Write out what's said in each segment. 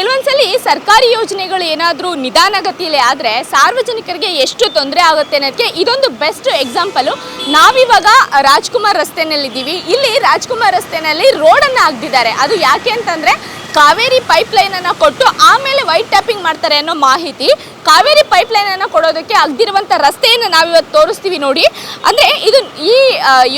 ಕೆಲವೊಂದ್ಸಲಿ ಸರ್ಕಾರಿ ಯೋಜನೆಗಳು ಏನಾದರೂ ನಿಧಾನಗತಿಯಲ್ಲಿ ಆದರೆ ಸಾರ್ವಜನಿಕರಿಗೆ ಎಷ್ಟು ತೊಂದರೆ ಆಗುತ್ತೆ ಅನ್ನೋದಕ್ಕೆ ಇದೊಂದು ಬೆಸ್ಟ್ ಎಕ್ಸಾಂಪಲು ನಾವಿವಾಗ ರಾಜ್ಕುಮಾರ್ ರಸ್ತೆನಲ್ಲಿದ್ದೀವಿ. ಇಲ್ಲಿ ರಾಜ್ಕುಮಾರ್ ರಸ್ತೆನಲ್ಲಿ ರೋಡನ್ನು ಆಗ್ದಿದ್ದಾರೆ ಅದು ಯಾಕೆ ಅಂತಂದರೆ ಕಾವೇರಿ ಪೈಪ್ ಲೈನನ್ನು ಕೊಟ್ಟು ಆಮೇಲೆ ವೈಟ್ ಟ್ಯಾಪಿಂಗ್ ಮಾಡ್ತಾರೆ ಅನ್ನೋ ಮಾಹಿತಿ. ಕಾವೇರಿ ಪೈಪ್ ಅನ್ನು ಕೊಡೋದಕ್ಕೆ ಆಗದಿರುವಂಥ ರಸ್ತೆಯನ್ನು ನಾವಿವತ್ತು ತೋರಿಸ್ತೀವಿ ನೋಡಿ. ಅಂದರೆ ಇದು ಈ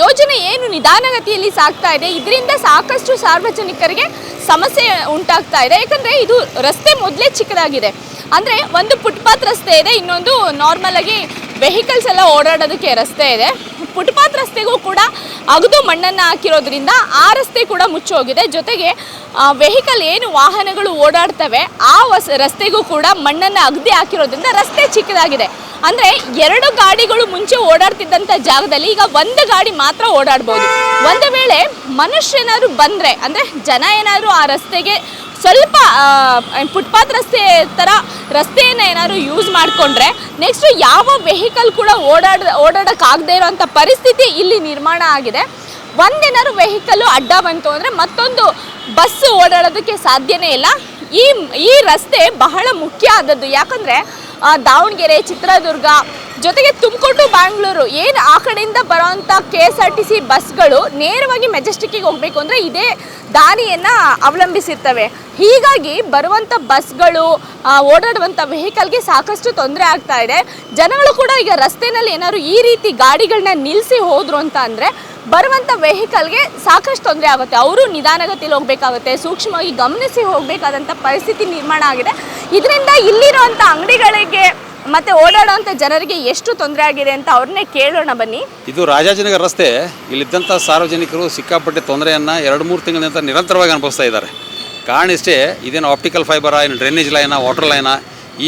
ಯೋಜನೆ ಏನು ನಿಧಾನಗತಿಯಲ್ಲಿ ಸಾಗ್ತಾ ಇದೆ, ಇದರಿಂದ ಸಾಕಷ್ಟು ಸಾರ್ವಜನಿಕರಿಗೆ ಸಮಸ್ಯೆ ಉಂಟಾಗ್ತಾ ಇದೆ. ಯಾಕಂದರೆ ಇದು ರಸ್ತೆ ಮೊದಲೇ ಚಿಕ್ಕದಾಗಿದೆ. ಅಂದರೆ ಒಂದು ಫುಟ್ಪಾತ್ ರಸ್ತೆ ಇದೆ, ಇನ್ನೊಂದು ನಾರ್ಮಲ್ ಆಗಿ ವೆಹಿಕಲ್ಸ್ ಎಲ್ಲ ಓಡಾಡೋದಕ್ಕೆ ರಸ್ತೆ ಇದೆ. ಫುಟ್ಪಾತ್ ರಸ್ತೆಗೂ ಕೂಡ ಅಗದು ಮಣ್ಣನ್ನು ಹಾಕಿರೋದ್ರಿಂದ ಆ ರಸ್ತೆ ಕೂಡ ಮುಚ್ಚೋಗಿದೆ. ಜೊತೆಗೆ ವೆಹಿಕಲ್ ಏನು ವಾಹನಗಳು ಓಡಾಡ್ತವೆ, ಆ ರಸ್ತೆಗೂ ಕೂಡ ಮಣ್ಣನ್ನು ಅಗದಿ ಹಾಕಿರೋದ್ರಿಂದ ರಸ್ತೆ ಚಿಕ್ಕದಾಗಿದೆ. ಅಂದರೆ ಎರಡು ಗಾಡಿಗಳು ಮುಂಚೆ ಓಡಾಡ್ತಿದ್ದಂಥ ಜಾಗದಲ್ಲಿ ಈಗ ಒಂದು ಗಾಡಿ ಮಾತ್ರ ಓಡಾಡ್ಬೋದು. ಒಂದು ವೇಳೆ ಮನುಷ್ಯನಾದ್ರು ಬಂದರೆ, ಅಂದರೆ ಜನ ಏನಾದರೂ ಆ ರಸ್ತೆಗೆ ಸ್ವಲ್ಪ ಫುಟ್ಪಾತ್ ರಸ್ತೆ ಥರ ರಸ್ತೆಯನ್ನು ಏನಾದ್ರು ಯೂಸ್ ಮಾಡಿಕೊಂಡ್ರೆ ನೆಕ್ಸ್ಟ್ ಯಾವ ವೆಹಿಕಲ್ ಕೂಡ ಓಡಾಡ, ಓಡಾಡೋಕ್ಕಾಗದೇ ಇರುವಂತ ಪರಿಸ್ಥಿತಿ ಇಲ್ಲಿ ನಿರ್ಮಾಣ ಆಗಿದೆ. ಒಂದೇನಾದ್ರು ವೆಹಿಕಲ್ ಅಡ್ಡ ಬಂತು ಅಂದರೆ ಮತ್ತೊಂದು ಬಸ್ ಓಡಾಡೋದಕ್ಕೆ ಸಾಧ್ಯನೇ ಇಲ್ಲ. ಈ ಈ ರಸ್ತೆ ಬಹಳ ಮುಖ್ಯ ಆದದ್ದು. ಯಾಕಂದರೆ ದಾವಣಗೆರೆ ಚಿತ್ರದುರ್ಗ ಜೊತೆಗೆ ತುಮಕೂರು, ಬ್ಯಾಂಗ್ಳೂರು. ಏನು ಆ ಕಡೆಯಿಂದ ಬರೋವಂಥ K S R T C ಬಸ್ಗಳು ನೇರವಾಗಿ ಮೆಜೆಸ್ಟಿಕ್ಕಿಗೆ ಹೋಗಬೇಕು ಅಂದರೆ ಇದೇ ದಾರಿಯನ್ನು ಅವಲಂಬಿಸಿರ್ತವೆ. ಹೀಗಾಗಿ ಬರುವಂಥ ಬಸ್ಗಳು ಓಡಾಡುವಂಥ ವೆಹಿಕಲ್ಗೆ ಸಾಕಷ್ಟು ತೊಂದರೆ ಆಗ್ತಾ ಇದೆ. ಜನಗಳು ಕೂಡ ಈಗ ರಸ್ತೆಯಲ್ಲಿ ಏನಾದ್ರು ಈ ರೀತಿ ಗಾಡಿಗಳನ್ನ ನಿಲ್ಲಿಸಿ ಹೋದರು ಅಂತ ಅಂದರೆ ಬರುವಂಥ ವೆಹಿಕಲ್ಗೆ ಸಾಕಷ್ಟು ತೊಂದರೆ ಆಗುತ್ತೆ. ಅವರು ನಿಧಾನಗತಿಯಲ್ಲಿ ಹೋಗಬೇಕಾಗುತ್ತೆ, ಸೂಕ್ಷ್ಮವಾಗಿ ಗಮನಿಸಿ ಹೋಗಬೇಕಾದಂಥ ಪರಿಸ್ಥಿತಿ ನಿರ್ಮಾಣ ಆಗಿದೆ. ಇದರಿಂದ ಇಲ್ಲಿರುವಂಥ ಅಂಗಡಿಗಳಿಗೆ ಮತ್ತೆ ಓಡಾಡುವಂಥ ಜನರಿಗೆ ಎಷ್ಟು ತೊಂದರೆ ಆಗಿದೆ ಅಂತ ಅವ್ರನ್ನೇ ಕೇಳೋಣ ಬನ್ನಿ. ಇದು ರಾಜಾಜಿನಗರ ರಸ್ತೆ. ಇಲ್ಲಿದ್ದಂಥ ಸಾರ್ವಜನಿಕರು ಸಿಕ್ಕಾಪಟ್ಟೆ ತೊಂದರೆಯನ್ನು ಎರಡು, ಮೂರು ತಿಂಗಳಿಂದ ನಿರಂತರವಾಗಿ ಅನುಭವಿಸ್ತಾ ಇದ್ದಾರೆ. ಕಾರಣ ಇಷ್ಟೇ, ಇದೇನು ಆಪ್ಟಿಕಲ್ ಫೈಬರ ಏನು ಡ್ರೈನೇಜ್ ಲೈನ ವಾಟರ್ ಲೈನ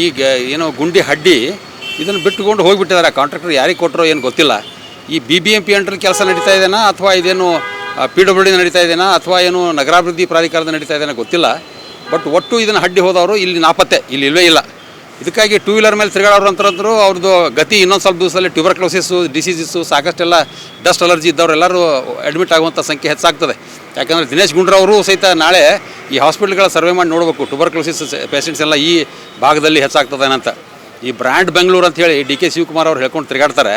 ಈಗ ಏನೋ ಗುಂಡಿ ಹಡ್ಡಿ ಇದನ್ನು ಬಿಟ್ಟುಕೊಂಡು ಹೋಗಿಬಿಟ್ಟಿದ್ದಾರೆ. ಕಾಂಟ್ರಾಕ್ಟರ್ ಯಾರಿಗೆ ಕೊಟ್ಟರೋ ಏನು ಗೊತ್ತಿಲ್ಲ. ಈ ಬಿ ಬಿ ಎಂ ಪಿ ಕೆಲಸ ನಡೀತಾ ಇದೆಯಾ ಅಥವಾ ಇದೇನು ಪಿ ಡಬ್ಲ್ಯೂ ಡಿ ನಡೀತಾ ಇದೆಯಾ ಅಥವಾ ಏನು ನಗರಾಭಿವೃದ್ಧಿ ಪ್ರಾಧಿಕಾರದ ನಡೀತಾ ಇದೆಯಾ ಗೊತ್ತಿಲ್ಲ. ಬಟ್ ಒಟ್ಟು ಇದನ್ನು ಅಡ್ಡಿ ಹೋದವರು ಇಲ್ಲಿ ನಾಪತ್ತೆ. ಇಲ್ಲಿ ಇಲ್ಲವೇ ಇಲ್ಲ. ಇದಕ್ಕಾಗಿ ಟೂ ವೀಲರ್ ಮೇಲೆ ತಿರುಗಾಡೋರು ಅಂತಂದ್ರು ಅವ್ರದ್ದು ಗತಿ ಇನ್ನೊಂದು ಸ್ವಲ್ಪ ದಿವಸದಲ್ಲಿ ಟ್ಯೂಬರ್ಕ್ಲೋಸಿಸ್ಸು ಡಿಸೀಸಸ್ಸು ಸಾಕಷ್ಟೆಲ್ಲ ಡಸ್ಟ್ ಅಲರ್ಜಿ ಇದ್ದವರೆಲ್ಲರೂ ಅಡ್ಮಿಟ್ ಆಗುವಂಥ ಸಂಖ್ಯೆ ಹೆಚ್ಚಾಗ್ತದೆ. ಯಾಕಂದರೆ ದಿನೇಶ್ ಗುಂಡ್ರವರು ಸಹಿತ ನಾಳೆ ಈ ಹಾಸ್ಪಿಟ್ಲ್ಗಳ ಸರ್ವೆ ಮಾಡಿ ನೋಡಬೇಕು. ಟ್ಯೂಬರ್ಕ್ಲೋಸಿಸ್ ಪೇಷೆಂಟ್ಸ್ ಎಲ್ಲ ಈ ಭಾಗದಲ್ಲಿ ಹೆಚ್ಚಾಗ್ತದೇನಂತ. ಈ ಬ್ರ್ಯಾಂಡ್ ಬೆಂಗಳೂರು ಅಂತ ಹೇಳಿ ಡಿ ಕೆ ಶಿವಕುಮಾರ್ ಅವ್ರು ಹೇಳ್ಕೊಂಡು ತಿರುಗಾಡ್ತಾರೆ,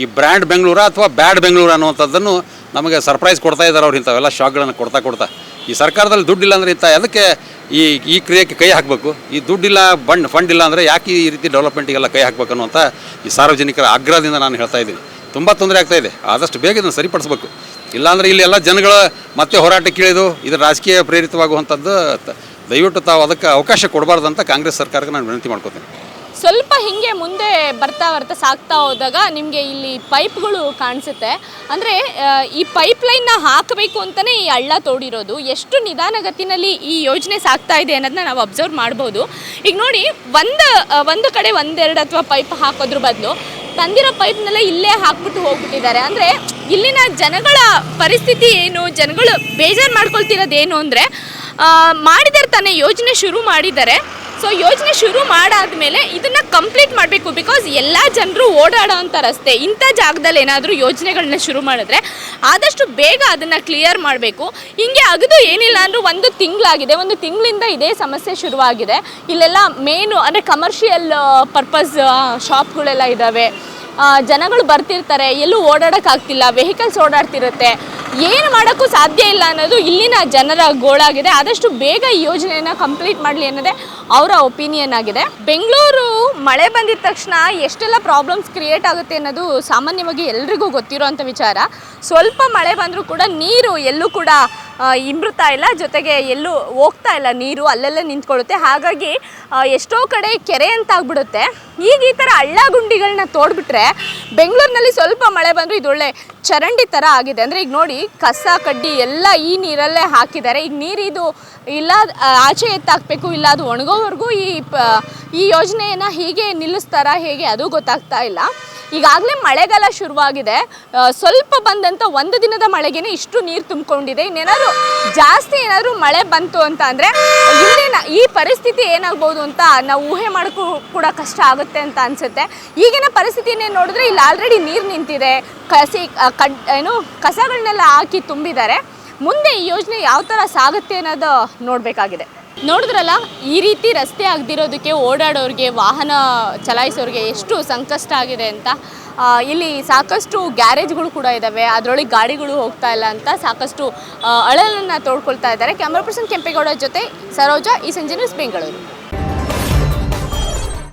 ಈ ಬ್ರ್ಯಾಂಡ್ ಬೆಂಗಳೂರು ಅಥವಾ ಬ್ಯಾಡ್ ಬೆಂಗಳೂರು ಅನ್ನುವಂಥದ್ದನ್ನು ನಮಗೆ ಸರ್ಪ್ರೈಸ್ ಕೊಡ್ತಾ ಇದ್ದಾರೆ ಅವ್ರು ಇಂಥವೆಲ್ಲ ಶಾಕ್ಗಳನ್ನು ಕೊಡ್ತಾ ಕೊಡ್ತಾ. ಈ ಸರ್ಕಾರದಲ್ಲಿ ದುಡ್ಡಿಲ್ಲ ಅಂದರೆ ಇಂಥ ಅದಕ್ಕೆ ಈ ಈ ಕ್ರಿಯೆಗೆ ಕೈ ಹಾಕಬೇಕು. ಈ ದುಡ್ಡಿಲ್ಲ ಬಂಡ್ ಫಂಡ್ ಇಲ್ಲ ಅಂದರೆ ಯಾಕೆ ಈ ರೀತಿ ಡೆವಲಪ್ಮೆಂಟಿಗೆಲ್ಲ ಕೈ ಹಾಕಬೇಕು ಅನ್ನುವಂಥ ಈ ಸಾರ್ವಜನಿಕರ ಆಗ್ರಹದಿಂದ ನಾನು ಹೇಳ್ತಾ ಇದ್ದೀನಿ. ತುಂಬ ತೊಂದರೆ ಆಗ್ತಾ ಇದೆ. ಆದಷ್ಟು ಬೇಗ ಇದನ್ನು ಸರಿಪಡಿಸ್ಬೇಕು. ಇಲ್ಲಾಂದರೆ ಇಲ್ಲಿ ಎಲ್ಲ ಜನಗಳು ಮತ್ತೆ ಹೋರಾಟಕ್ಕೆ ಇಳಿದು ಇದು ರಾಜಕೀಯ ಪ್ರೇರಿತವಾಗುವಂಥದ್ದು ದಯವಿಟ್ಟು ತಾವು ಅದಕ್ಕೆ ಅವಕಾಶ ಕೊಡಬಾರ್ದು ಅಂತ ಕಾಂಗ್ರೆಸ್ ಸರ್ಕಾರಕ್ಕೆ ನಾನು ವಿನಂತಿ ಮಾಡ್ಕೋತೀನಿ. ಸ್ವಲ್ಪ ಹಿಂಗೆ ಮುಂದೆ ಬರ್ತಾ ಬರ್ತಾ ಸಾಗ್ತಾ ಹೋದಾಗ ನಿಮಗೆ ಇಲ್ಲಿ ಪೈಪ್ಗಳು ಕಾಣಿಸುತ್ತೆ. ಅಂದರೆ ಈ ಪೈಪ್ ಲೈನ್ನ ಹಾಕಬೇಕು ಅಂತಲೇ ಈ ಹಳ್ಳ ತೋಡಿರೋದು. ಎಷ್ಟು ನಿಧಾನಗತಿನಲ್ಲಿ ಈ ಯೋಜನೆ ಸಾಗ್ತಾ ಇದೆ ಅನ್ನೋದನ್ನ ನಾವು ಅಬ್ಸರ್ವ್ ಮಾಡ್ಬೋದು. ಈಗ ನೋಡಿ, ಒಂದು ಒಂದು ಕಡೆ ಒಂದೆರಡು ಅಥವಾ ಪೈಪ್ ಹಾಕೋದ್ರ ಬದಲು ತಂದಿರೋ ಪೈಪ್ನೆಲ್ಲ ಇಲ್ಲೇ ಹಾಕ್ಬಿಟ್ಟು ಹೋಗ್ಬಿಟ್ಟಿದ್ದಾರೆ. ಅಂದರೆ, ಇಲ್ಲಿನ ಜನಗಳ ಪರಿಸ್ಥಿತಿ ಏನು, ಜನಗಳು ಬೇಜಾರು ಮಾಡ್ಕೊಳ್ತಿರೋದೇನು ಅಂದರೆ ಮಾಡಿದ್ದಾರೆ ತಾನೇ ಯೋಜನೆ ಶುರು ಮಾಡಿದ್ದಾರೆ. ಸೊ ಯೋಜನೆ ಶುರು ಮಾಡಾದ್ಮೇಲೆ ಇದನ್ನ ಕಂಪ್ಲೀಟ್ ಮಾಡಬೇಕು ಬಿಕಾಸ್ ಎಲ್ಲ ಜನರು ಓಡಾಡೋ ಅಂತ ರಸ್ತೆ. ಇಂಥ ಜಾಗದಲ್ಲಿ ಏನಾದರೂ ಯೋಜನೆಗಳನ್ನ ಶುರು ಮಾಡಿದ್ರೆ ಆದಷ್ಟು ಬೇಗ ಅದನ್ನು ಕ್ಲಿಯರ್ ಮಾಡಬೇಕು. ಹಿಂಗೆ ಅಗದು ಏನಿಲ್ಲ ಅಂದರೂ ಒಂದು ತಿಂಗಳಾಗಿದೆ. ಒಂದು ತಿಂಗಳಿಂದ ಇದೇ ಸಮಸ್ಯೆ ಶುರುವಾಗಿದೆ. ಇಲ್ಲೆಲ್ಲ ಮೇನು ಅಂದರೆ ಕಮರ್ಷಿಯಲ್ ಪರ್ಪಸ್ ಶಾಪ್ಗಳೆಲ್ಲ ಇದ್ದಾವೆ ಜನಗಳು ಬರ್ತಿರ್ತಾರೆ. ಎಲ್ಲೂ ಓಡಾಡೋಕ್ಕಾಗ್ತಿಲ್ಲ. ವೆಹಿಕಲ್ಸ್ ಓಡಾಡ್ತಿರುತ್ತೆ. ಏನು ಮಾಡೋಕ್ಕೂ ಸಾಧ್ಯ ಇಲ್ಲ ಅನ್ನೋದು ಇಲ್ಲಿನ ಜನರ ಗೋಳಾಗಿದೆ. ಆದಷ್ಟು ಬೇಗ ಈ ಯೋಜನೆಯನ್ನು ಕಂಪ್ಲೀಟ್ ಮಾಡಲಿ ಅನ್ನೋದೇ ಅವರ ಒಪಿನಿಯನ್ ಆಗಿದೆ. ಬೆಂಗಳೂರು ಮಳೆ ಬಂದಿದ ತಕ್ಷಣ ಎಷ್ಟೆಲ್ಲ ಪ್ರಾಬ್ಲಮ್ಸ್ ಕ್ರಿಯೇಟ್ ಆಗುತ್ತೆ ಅನ್ನೋದು ಸಾಮಾನ್ಯವಾಗಿ ಎಲ್ರಿಗೂ ಗೊತ್ತಿರೋವಂಥ ವಿಚಾರ. ಸ್ವಲ್ಪ ಮಳೆ ಬಂದರೂ ಕೂಡ ನೀರು ಎಲ್ಲೂ ಕೂಡ ಇಂಬ್ರುತ್ತಾ ಇಲ್ಲ. ಜೊತೆಗೆ ಎಲ್ಲೂ ಹೋಗ್ತಾ ಇಲ್ಲ ನೀರು, ಅಲ್ಲೆಲ್ಲ ನಿಂತ್ಕೊಳ್ಳುತ್ತೆ. ಹಾಗಾಗಿ ಎಷ್ಟೋ ಕಡೆ ಕೆರೆ ಅಂತ ಆಗ್ಬಿಡುತ್ತೆ ಈಗ ಈ ಥರ ಹಳ್ಳ ಗುಂಡಿಗಳನ್ನ ತೋಡ್ಬಿಟ್ರೆ ಬೆಂಗಳೂರಿನಲ್ಲಿ ಸ್ವಲ್ಪ ಮಳೆ ಬಂದರೂ ಇದೊಳ್ಳೆ ಚರಂಡಿ ಥರ ಆಗಿದೆ. ಅಂದರೆ ಈಗ ನೋಡಿ, ಕಸ, ಕಡ್ಡಿ ಎಲ್ಲ ಈ ನೀರಲ್ಲೇ ಹಾಕಿದ್ದಾರೆ. ಈಗ ನೀರಿದು ಇಲ್ಲ ಆಚೆ ಎತ್ತಾಕಬೇಕು, ಇಲ್ಲ ಅದು ಒಣಗೋವರೆಗೂ ಈ, ಪ, ಈ ಯೋಜನೆಯನ್ನು ಹೀಗೆ ನಿಲ್ಲಿಸ್ತಾರಾ ಹೇಗೆ ಅದು ಗೊತ್ತಾಗ್ತಾ ಇಲ್ಲ. ಈಗಾಗಲೇ ಮಳೆಗಾಲ ಶುರುವಾಗಿದೆ. ಸ್ವಲ್ಪ ಬಂದಂಥ ಒಂದು ದಿನದ ಮಳೆಗೇನೆ ಇಷ್ಟು ನೀರು ತುಂಬಿಕೊಂಡಿದೆ. ಇನ್ನೇನಾದ್ರು ಜಾಸ್ತಿ ಏನಾದರೂ ಮಳೆ ಬಂತು ಅಂತ ಅಂದರೆ ಇಲ್ಲಿನ ಈ ಪರಿಸ್ಥಿತಿ ಏನಾಗ್ಬೋದು ಅಂತ ನಾವು ಊಹೆ ಮಾಡೋಕ್ಕೂ ಕೂಡ ಕಷ್ಟ ಆಗುತ್ತೆ ಅಂತ ಅನಿಸುತ್ತೆ. ಈಗಿನ ಪರಿಸ್ಥಿತಿಯನ್ನೇ ನೋಡಿದ್ರೆ ಇಲ್ಲಿ ಆಲ್ರೆಡಿ ನೀರು ನಿಂತಿದೆ. ಕಸಿ ಕಡ್ ಏನು ಕಸಗಳನ್ನೆಲ್ಲ ಹಾಕಿ ತುಂಬಿದ್ದಾರೆ. ಮುಂದೆ ಈ ಯೋಜನೆ ಯಾವ ಥರ ಸಾಗುತ್ತೆ ಅನ್ನೋದು ನೋಡಬೇಕಾಗಿದೆ. ನೋಡಿದ್ರಲ್ಲ, ಈ ರೀತಿ ರಸ್ತೆ ಆಗದಿರೋದಕ್ಕೆ ಓಡಾಡೋರಿಗೆ, ವಾಹನ ಚಲಾಯಿಸೋರಿಗೆ ಎಷ್ಟು ಸಂಕಷ್ಟ ಆಗಿದೆ ಅಂತ. ಇಲ್ಲಿ ಸಾಕಷ್ಟು ಗ್ಯಾರೇಜ್ಗಳು ಕೂಡ ಇದ್ದಾವೆ ಅದರೊಳಗೆ ಗಾಡಿಗಳು ಹೋಗ್ತಾ ಇಲ್ಲ ಅಂತ ಸಾಕಷ್ಟು ಅಳಲನ್ನು ತೋಡ್ಕೊಳ್ತಾ ಇದ್ದಾರೆ. ಕ್ಯಾಮ್ರಾ ಪರ್ಸನ್ ಕೆಂಪೇಗೌಡ ಜೊತೆ ಸರೋಜಾ, ಈ ಸಂಜೆ ನ್ಯೂಸ್ ಬೆಂಗಳೂರು.